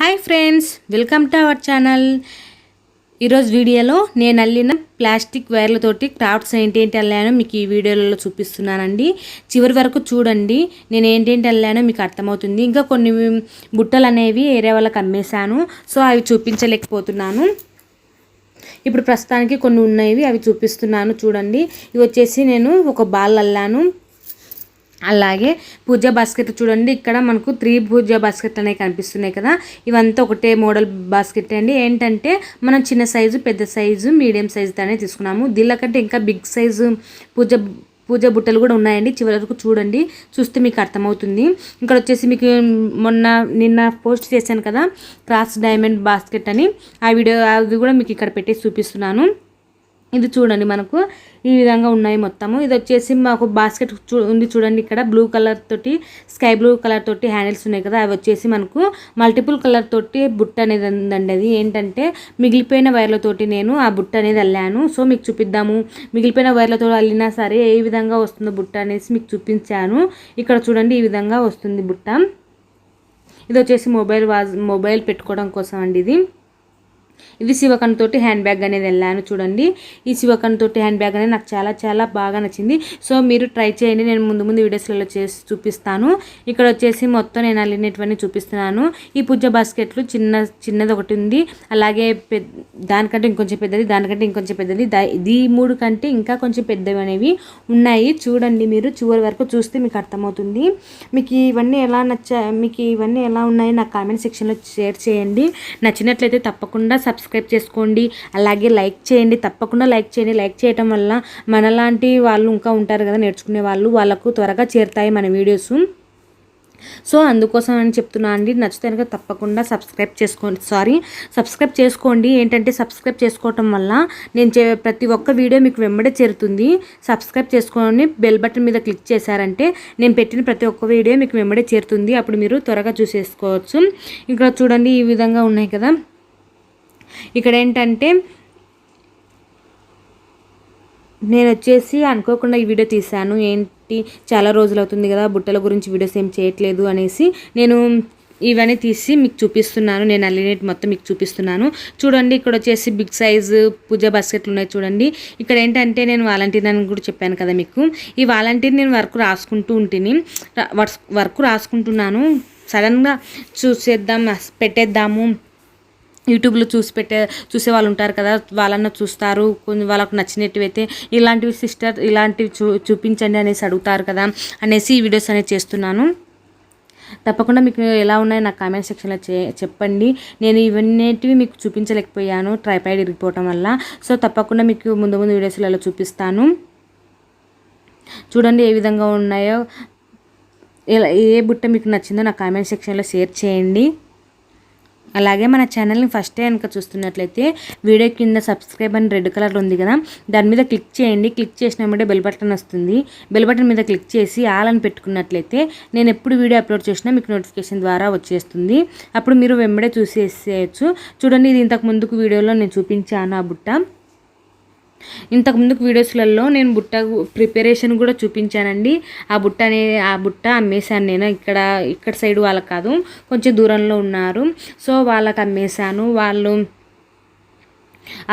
Hi friends welcome to our channel. ఈరోజు వీడియోలో నేను అల్లిన ప్లాస్టిక్ వైర్లతోటి క్రాఫ్ట్స్ ఏంటేంటి అల్లానో మీకు ఈ వీడియోలలో చూపిస్తున్నానండి. చివరి వరకు చూడండి నేను ఏంటేంటి అల్లానో మీకు అర్థమవుతుంది. ఇంకా కొన్ని బుట్టలు అనేవి ఏరే వాళ్ళకి అమ్మేశాను సో అవి చూపించలేకపోతున్నాను. ఇప్పుడు ప్రస్తుతానికి కొన్ని ఉన్నాయి అవి చూపిస్తున్నాను చూడండి. ఇవి వచ్చేసి నేను ఒక బాల్ అల్లాను. అలాగే పూజ బాస్కెట్ చూడండి ఇక్కడ మనకు త్రీ పూజ బాస్కెట్ అనేవి కనిపిస్తున్నాయి కదా. ఇవంతా ఒకటే మోడల్ బాస్కెట్ అండి. ఏంటంటే మనం చిన్న సైజు పెద్ద సైజు మీడియం సైజు అనేది తీసుకున్నాము. దీనికంటే ఇంకా బిగ్ సైజు పూజ పూజ బుట్టలు కూడా ఉన్నాయండి. చివరి వరకు చూడండి చూస్తే మీకు అర్థమవుతుంది. ఇక్కడ వచ్చేసి మీకు మొన్న నిన్న పోస్ట్ చేశాను కదా క్రాస్ డైమండ్ బాస్కెట్ అని. ఆ వీడియో అది కూడా మీకు ఇక్కడ పెట్టేసి చూపిస్తున్నాను. ఇది చూడండి మనకు. ఈ విధంగా ఉన్నాయి మొత్తము. ఇది వచ్చేసి మాకు బాస్కెట్ చూ ఉంది చూడండి ఇక్కడ. బ్లూ కలర్ తోటి స్కై బ్లూ కలర్ తోటి హ్యాండిల్స్ ఉన్నాయి కదా. అవి వచ్చేసి మనకు మల్టిపుల్ కలర్ తోటి బుట్ట అనేది ఉందండి అది. ఏంటంటే మిగిలిపోయిన వైర్లతోటి నేను ఆ బుట్ట అనేది అల్లాను. సో మీకు చూపిద్దాము. మిగిలిపోయిన వైర్లతో అల్లినా సరే ఏ విధంగా వస్తుందో బుట్ట అనేసి మీకు చూపించాను. ఇక్కడ చూడండి ఈ విధంగా వస్తుంది బుట్ట. ఇది వచ్చేసి మొబైల్ వాజ్ మొబైల్ పెట్టుకోవడం కోసం అండి ఇది. ఇది శివకన్ తోటి హ్యాండ్ బ్యాగ్ అనేది వెళ్ళాను చూడండి. ఈ శివకన్ తోటి హ్యాండ్ బ్యాగ్ అనేది నాకు చాలా చాలా బాగా నచ్చింది. సో మీరు ట్రై చేయండి. నేను ముందు ముందు వీడియోస్లలో చేసి చూపిస్తాను. ఇక్కడ వచ్చేసి మొత్తం నేను అల్లినటువంటి చూపిస్తున్నాను. ఈ పూజ బాస్కెట్లు చిన్న చిన్నది ఒకటి ఉంది. అలాగే దానికంటే ఇంకొంచెం పెద్దది దానికంటే ఇంకొంచెం పెద్దది. ఇది మూడు కంటే ఇంకా కొంచెం పెద్దవి అనేవి ఉన్నాయి. చూడండి మీరు చివరి వరకు చూస్తే మీకు అర్థమవుతుంది. మీకు ఇవన్నీ ఎలా నచ్చా మీకు ఇవన్నీ ఎలా ఉన్నాయి నాకు కామెంట్ సెక్షన్లో షేర్ చేయండి. నచ్చినట్లయితే తప్పకుండా సబ్స్క్రైబ్ చేసుకోండి. అలాగే లైక్ చేయండి. తప్పకుండా లైక్ చేయండి. లైక్ చేయటం వల్ల మనలాంటి వాళ్ళు ఇంకా ఉంటారు కదా నేర్చుకునే వాళ్ళు. వాళ్ళకు త్వరగా చేరుతాయి మన వీడియోస్ సో అందుకోసం అని చెప్తున్నా అండి. నచ్చితే కనుక తప్పకుండా సబ్స్క్రైబ్ చేసుకోండి. సారీ సబ్స్క్రైబ్ చేసుకోండి. ఏంటంటే సబ్స్క్రైబ్ చేసుకోవటం వల్ల నేను చే ప్రతి ఒక్క వీడియో మీకు వెంబడే చేరుతుంది. సబ్స్క్రైబ్ చేసుకొని బెల్ బటన్ మీద క్లిక్ చేశారంటే నేను పెట్టిన ప్రతి ఒక్క వీడియో మీకు వెంబడే చేరుతుంది. అప్పుడు మీరు త్వరగా చూసేసుకోవచ్చు. ఇక్కడ చూడండి ఈ విధంగా ఉన్నాయి కదా. ఇక్కడ ఏంటంటే నేను వచ్చేసి అనుకోకుండా ఈ వీడియో తీశాను. ఏంటి? చాలా రోజులు అవుతుంది కదా బుట్టల గురించి వీడియోస్ ఏం చేయట్లేదు అనేసి నేను ఇవన్నీ తీసి మీకు చూపిస్తున్నాను. నేను అల్లినేట్ మొత్తం మీకు చూపిస్తున్నాను. చూడండి ఇక్కడ వచ్చేసి బిగ్ సైజు పూజ బాస్కెట్లు ఉన్నాయి చూడండి. ఇక్కడ ఏంటంటే నేను వాలంటీర్ అని కూడా చెప్పాను కదా మీకు. ఈ వాలంటీర్ నేను వర్క్ రాసుకుంటూ ఉంటుంది వర్క్ రాసుకుంటున్నాను. సడన్గా చూసేద్దాం పెట్టేద్దాము. యూట్యూబ్లో చూసి పెట్టే చూసే వాళ్ళు ఉంటారు కదా వాళ్ళన్న చూస్తారు కొంచెం వాళ్ళకు నచ్చినట్టు అయితే ఇలాంటివి సిస్టర్ ఇలాంటివి చూ చూపించండి అనేసి అడుగుతారు కదా అనేసి ఈ వీడియోస్ అనేది చేస్తున్నాను. తప్పకుండా మీకు ఎలా ఉన్నాయో నాకు కామెంట్ సెక్షన్లో చే చెప్పండి. నేను ఇవన్నిటివి మీకు చూపించలేకపోయాను ట్రైపాయిడ్ ఇరిగిపోవటం వల్ల. సో తప్పకుండా మీకు ముందు ముందు వీడియోస్లలో చూపిస్తాను. చూడండి ఏ విధంగా ఉన్నాయో ఎలా ఏ బుట్ట మీకు నచ్చిందో నా కామెంట్ సెక్షన్లో షేర్ చేయండి. అలాగే మన ఛానల్ని ఫస్ట్ డే కనుక చూస్తున్నట్లయితే వీడియో కింద సబ్స్క్రైబ్ అని రెడ్ కలర్ ఉంది కదా దాని మీద క్లిక్ చేయండి. క్లిక్ చేసినప్పుడే బెల్ బటన్ వస్తుంది. బెల్ బటన్ మీద క్లిక్ చేసి ఆల్ అని పెట్టుకున్నట్లయితే నేను ఎప్పుడు వీడియో అప్లోడ్ చేసినా మీకు నోటిఫికేషన్ ద్వారా వచ్చేస్తుంది. అప్పుడు మీరు వెంబడే చూసేసేయచ్చు. చూడండి ఇది ఇంతకు ముందుకు వీడియోలో నేను చూపించాను ఆ బుట్ట. ఇంతకు ముందుకు వీడియోస్లలో నేను బుట్ట ప్రిపరేషన్ కూడా చూపించానండి. ఆ బుట్ట అనే ఆ బుట్ట అమ్మేశాను నేను. ఇక్కడ ఇక్కడ సైడ్ వాళ్ళకి కాదు కొంచెం దూరంలో ఉన్నారు. సో వాళ్ళకి అమ్మేశాను. వాళ్ళు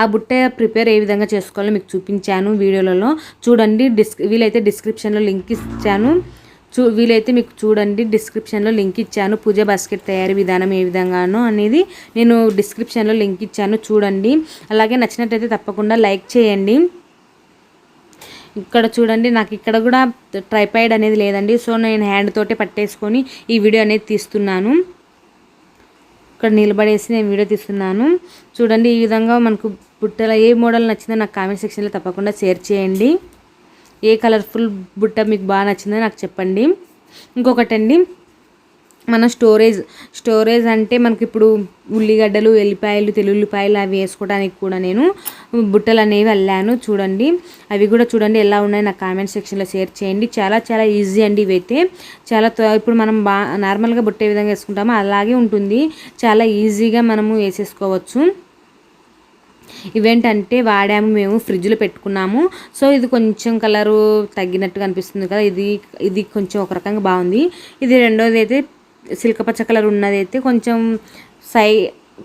ఆ బుట్ట ప్రిపేర్ ఏ విధంగా చేసుకోవాలో మీకు చూపించాను వీడియోలలో. చూడండి డిస్క్ వీలైతే డిస్క్రిప్షన్లో లింక్ ఇచ్చాను. చూ వీలైతే మీకు చూడండి డిస్క్రిప్షన్లో లింక్ ఇచ్చాను. పూజ బాస్కెట్ తయారీ విధానం ఏ విధంగానో అనేది నేను డిస్క్రిప్షన్లో లింక్ ఇచ్చాను చూడండి. అలాగే నచ్చినట్టయితే తప్పకుండా లైక్ చేయండి. ఇక్కడ చూడండి నాకు ఇక్కడ కూడా ట్రైపాయిడ్ అనేది లేదండి. సో నేను హ్యాండ్ తోటే పట్టేసుకొని ఈ వీడియో అనేది తీస్తున్నాను. ఇక్కడ నిలబడేసి నేను వీడియో తీస్తున్నాను. చూడండి ఈ విధంగా మనకు బుట్టల ఏ మోడల్ నచ్చిందో నాకు కామెంట్ సెక్షన్లో తప్పకుండా షేర్ చేయండి. ఏ కలర్ఫుల్ బుట్ట మీకు బాగా నచ్చిందో నాకు చెప్పండి. ఇంకొకటండి మన స్టోరేజ్ స్టోరేజ్ అంటే మనకి ఇప్పుడు ఉల్లిగడ్డలు ఎల్లిపాయలు తెల్లుల్లిపాయలు అవి వేసుకోవడానికి కూడా నేను బుట్టలు అనేవి వెళ్ళాను చూడండి అవి కూడా చూడండి ఎలా ఉన్నాయి నాకు కామెంట్ సెక్షన్లో షేర్ చేయండి. చాలా చాలా ఈజీ అండి ఇవైతే. చాలా ఇప్పుడు మనం బా నార్మల్గా బుట్ట ఏ విధంగా వేసుకుంటామో అలాగే ఉంటుంది. చాలా ఈజీగా మనము వేసేసుకోవచ్చు. ఇవేంటంటే వాడాము మేము ఫ్రిడ్జ్లో పెట్టుకున్నాము. సో ఇది కొంచెం కలరు తగ్గినట్టుగా అనిపిస్తుంది కదా. ఇది ఇది కొంచెం ఒక రకంగా బాగుంది. ఇది రెండోది అయితే సిల్క పచ్చ కలర్ ఉన్నది అయితే కొంచెం సై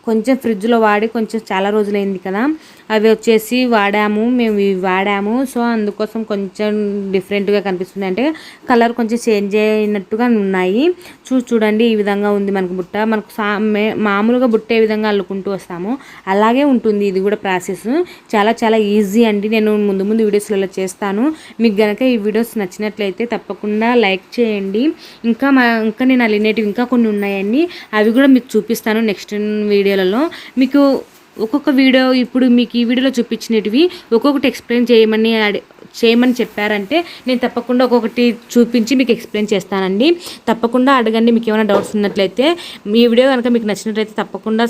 కొంచెం ఫ్రిడ్జ్లో వాడి కొంచెం చాలా రోజులైంది కదా. అవి వచ్చేసి వాడాము మేము ఇవి వాడాము. సో అందుకోసం కొంచెం డిఫరెంట్గా కనిపిస్తుంది. అంటే కలర్ కొంచెం చేంజ్ అయినట్టుగా ఉన్నాయి. చూ చూడండి ఈ విధంగా ఉంది మనకు బుట్ట. మనకు సా మామూలుగా బుట్ట ఏ విధంగా అల్లుకుంటూ వస్తామో. అలాగే ఉంటుంది ఇది కూడా ప్రాసెస్. చాలా చాలా ఈజీ అండి. నేను ముందు ముందు వీడియోస్లలో చేస్తాను. మీకు కనుక ఈ వీడియోస్ నచ్చినట్లయితే తప్పకుండా లైక్ చేయండి. ఇంకా మా ఇంకా నేను అల్లినేటివి ఇంకా కొన్ని ఉన్నాయండి. అవి కూడా మీకు చూపిస్తాను. నెక్స్ట్ వీడియోలలో మీకు ఒక్కొక్క వీడియో ఇప్పుడు మీకు ఈ వీడియోలో చూపించినటివి ఒక్కొక్కటి ఎక్స్ప్లెయిన్ చేయమని అడి చేయమని చెప్పారంటే నేను తప్పకుండా ఒక్కొక్కటి చూపించి మీకు ఎక్స్ప్లెయిన్ చేస్తానండి. తప్పకుండా అడగండి మీకు ఏమైనా డౌట్స్ ఉన్నట్లయితే. మీ వీడియో కనుక మీకు నచ్చినట్లయితే తప్పకుండా